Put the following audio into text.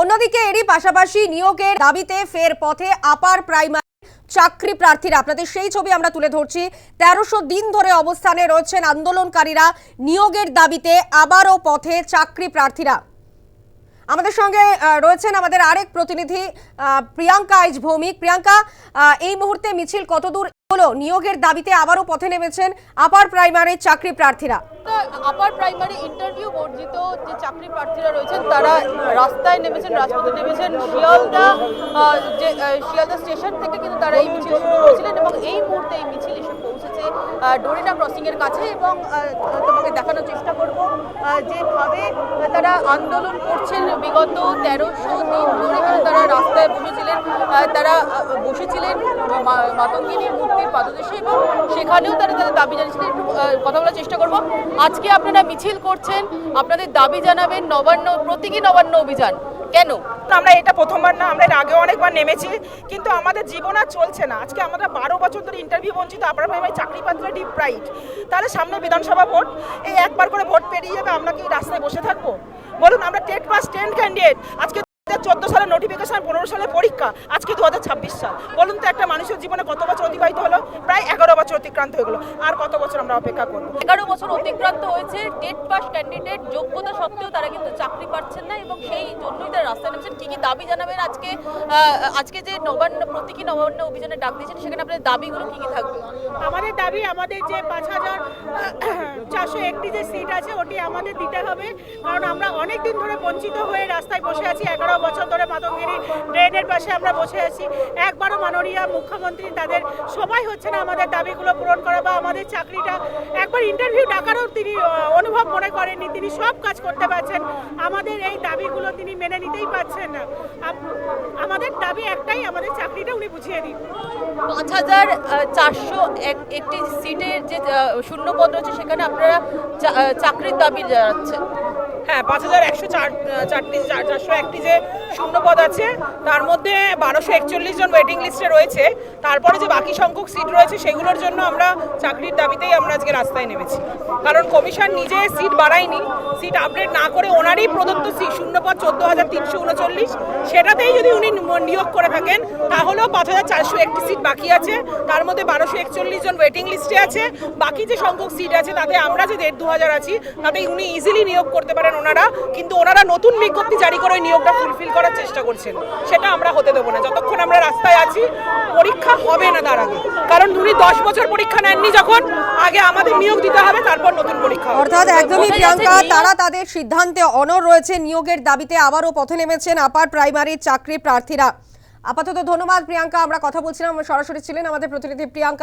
অন্যদিকে এরই পাশাপাশি নিয়োগের দাবিতে ফের পথে আপার প্রাইমারি চাকরি প্রার্থীরা। আপনাদের সেই ছবি আমরা তুলে ধরছি। তেরোশো দিন ধরে অবস্থানে রয়েছেন আন্দোলনকারীরা নিয়োগের দাবিতে আবারও পথে চাকরি প্রার্থীরা। আমাদের সঙ্গে রয়েছেন আমাদের আরেক প্রতিনিধি প্রিয়াঙ্কা আইজ ভৌমিক। প্রিয়াঙ্কা এই মুহূর্তে মিছিল কতদূর হলো নিয়োগের দাবিতে আবারও পথে নেমেছেন আপার প্রাইমারির চাকরি প্রার্থীরা। আপার প্রাইমারি ইন্টারভিউ বর্জিত যে চাকরি প্রার্থীরা রয়েছেন, তারা রাস্তায় নেমেছেন, রাজপথে নেমেছেন। শিয়ালদা যে শিয়ালদা স্টেশন থেকে কিন্তু তারা এই মিছিল শুরু করেছিলেন এবং এই মুহূর্তে এই মিছিল এসে পৌঁছেছে ডোরিনা ক্রসিং এর কাছে এবং তোমাকে দেখানোর চেষ্টা করব যেভাবে তারা আন্দোলন করছেন বিগত তেরোশো দিন ধরে কিন্তু তারা রাস্তায় বসেছিলেন তারা বসেছিলেন মাতঙ্গিনীর মূর্তির পাদদেশে এবং সেখানেও তারা তাদের দাবি জানিয়েছিলেন। একটু কথা বলার চেষ্টা করব। আজকে আপনারা মিছিল করছেন, আপনাদের দাবি জানাবেন নবান্ন, প্রতীকী নবান্ন অভিযান। কেন? আমরা এটা প্রথমবার না, আমরা এর আগেও অনেকবার নেমেছি, কিন্তু আমাদের জীবন আর চলছে না। আজকে আমরা বারো বছর ধরে ইন্টারভিউ বঞ্চিত, আপনার ভাই চাকরি পাত্র ডিপ রাইট তাহলে সামনে বিধানসভা ভোট, এই একবার করে ভোট পেরিয়ে যাবে, আমরা কি রাস্তায় বসে থাকব? বলুন, আমরা টেট পাস টেন ক্যান্ডিডেট আজকে চোদ্দ সালে নোটিফিকেশন পনেরো সালে পরীক্ষা আজকে দু হাজার ছাব্বিশ সাল। বলুন তো একটা মানুষের জীবনে কত বছর অতিবাহিত হলো? প্রায় এগারো বছর অতিক্রান্ত হয়ে গেলো। আর কত বছর আমরা অপেক্ষা করব? এগারো বছর অতিক্রান্ত হয়েছে টেট পাস ক্যান্ডিডেট যোগ্যতা সত্ত্বেও তারা কিন্তু চাকরি পাচ্ছেন না এবং সেই জন্যই তারা রাস্তায় নেমেছেন। কি কি দাবি জানাবেন আজকে? আজকে যে নবান্ন প্রতীকী নবান্ন অভিযানে ডাক দিয়েছেন সেখানে আপনাদের দাবিগুলো কি কি থাকবে? আমাদের দাবি আমাদের যে পাঁচ হাজার চারশো একটি যে সিট আছে ওটি আমাদের দিতে হবে। কারণ আমরা অনেক দিন ধরে বঞ্চিত হয়ে রাস্তায় বসে আছি এগারো বছর ধরে মাতঙ্গিরি ড্রেনের পাশে আমরা বসে আছি। একবারও মাননীয় মুখ্যমন্ত্রী তাদের সময় হচ্ছে না আমাদের দাবিগুলো পূরণ করা বা আমাদের চাকরিটা একবার ইন্টারভিউ ডাকারও তিনি অনুভব মনে করেননি। তিনি সব কাজ করতে পারছেন। আমাদের এই দাবিগুলো তিনি মেনে নিতেই পারছেন না। আমাদের দাবি একটাই, আমাদের চাকরিটা উনি বুঝিয়ে দিন। পাঁচ হাজার চারশো একটি সিটের যে আহ, শূন্যপদ রয়েছে সেখানে আপনারা চাকরির দাবি জানাচ্ছেন। হ্যাঁ পাঁচ হাজার একশো চার চারটি চারশো একটি যে শূন্যপদ আছে তার মধ্যে বারোশো একচল্লিশ জন ওয়েটিং লিস্টে রয়েছে। তারপরে যে বাকি সংখ্যক সিট রয়েছে সেগুলোর জন্য আমরা চাকরির দাবিতেই আমরা আজকে রাস্তায় নেমেছি। কারণ কমিশন নিজে সিট বাড়ায়নি। সিট আপডেট না করে ওনারই প্রদত্ত সিট শূন্যপদ চোদ্দ হাজার তিনশো উনচল্লিশ। সেটাতেই যদি উনি নিয়োগ করে থাকেন তাহলেও পাঁচ হাজার চারশো একটি সিট বাকি আছে। তার মধ্যে বারোশো একচল্লিশ জন ওয়েটিং লিস্টে আছে। বাকি যে সংখ্যক সিট আছে, তাতে আমরা যে দেড় দু হাজার আছি, তাতে উনি ইজিলি নিয়োগ করতে পারেন ওনারা। কিন্তু ওনারা নতুন বিজ্ঞপ্তি জারি করে ওই নিয়োগটা ফুলফিল করার চেষ্টা করছেন। সেটা আমরা হতে দেবো না। যতক্ষণ আমরা রাস্তায় আছি, পরীক্ষা হবে না তার আগে। কারণ উনি দশ বছর পরীক্ষা নেননি যখন, আগে আমাদের নিয়োগ দিতে হবে, তারপর নতুন পরীক্ষা অর্থাৎ একদমই প্রিয়াঙ্কা, তারা তাদের সিদ্ধান্তে অনর রয়েছে। নিয়োগের দাবিতে আবারও পথে নেমেছেন আপার প্রাইমারি চাকরি প্রার্থীরা। আপাতত ধন্যবাদ প্রিয়াঙ্কা। আমরা কথা বলছিলাম সরাসরি ছিলেন আমাদের প্রতিনিধি প্রিয়াঙ্কা।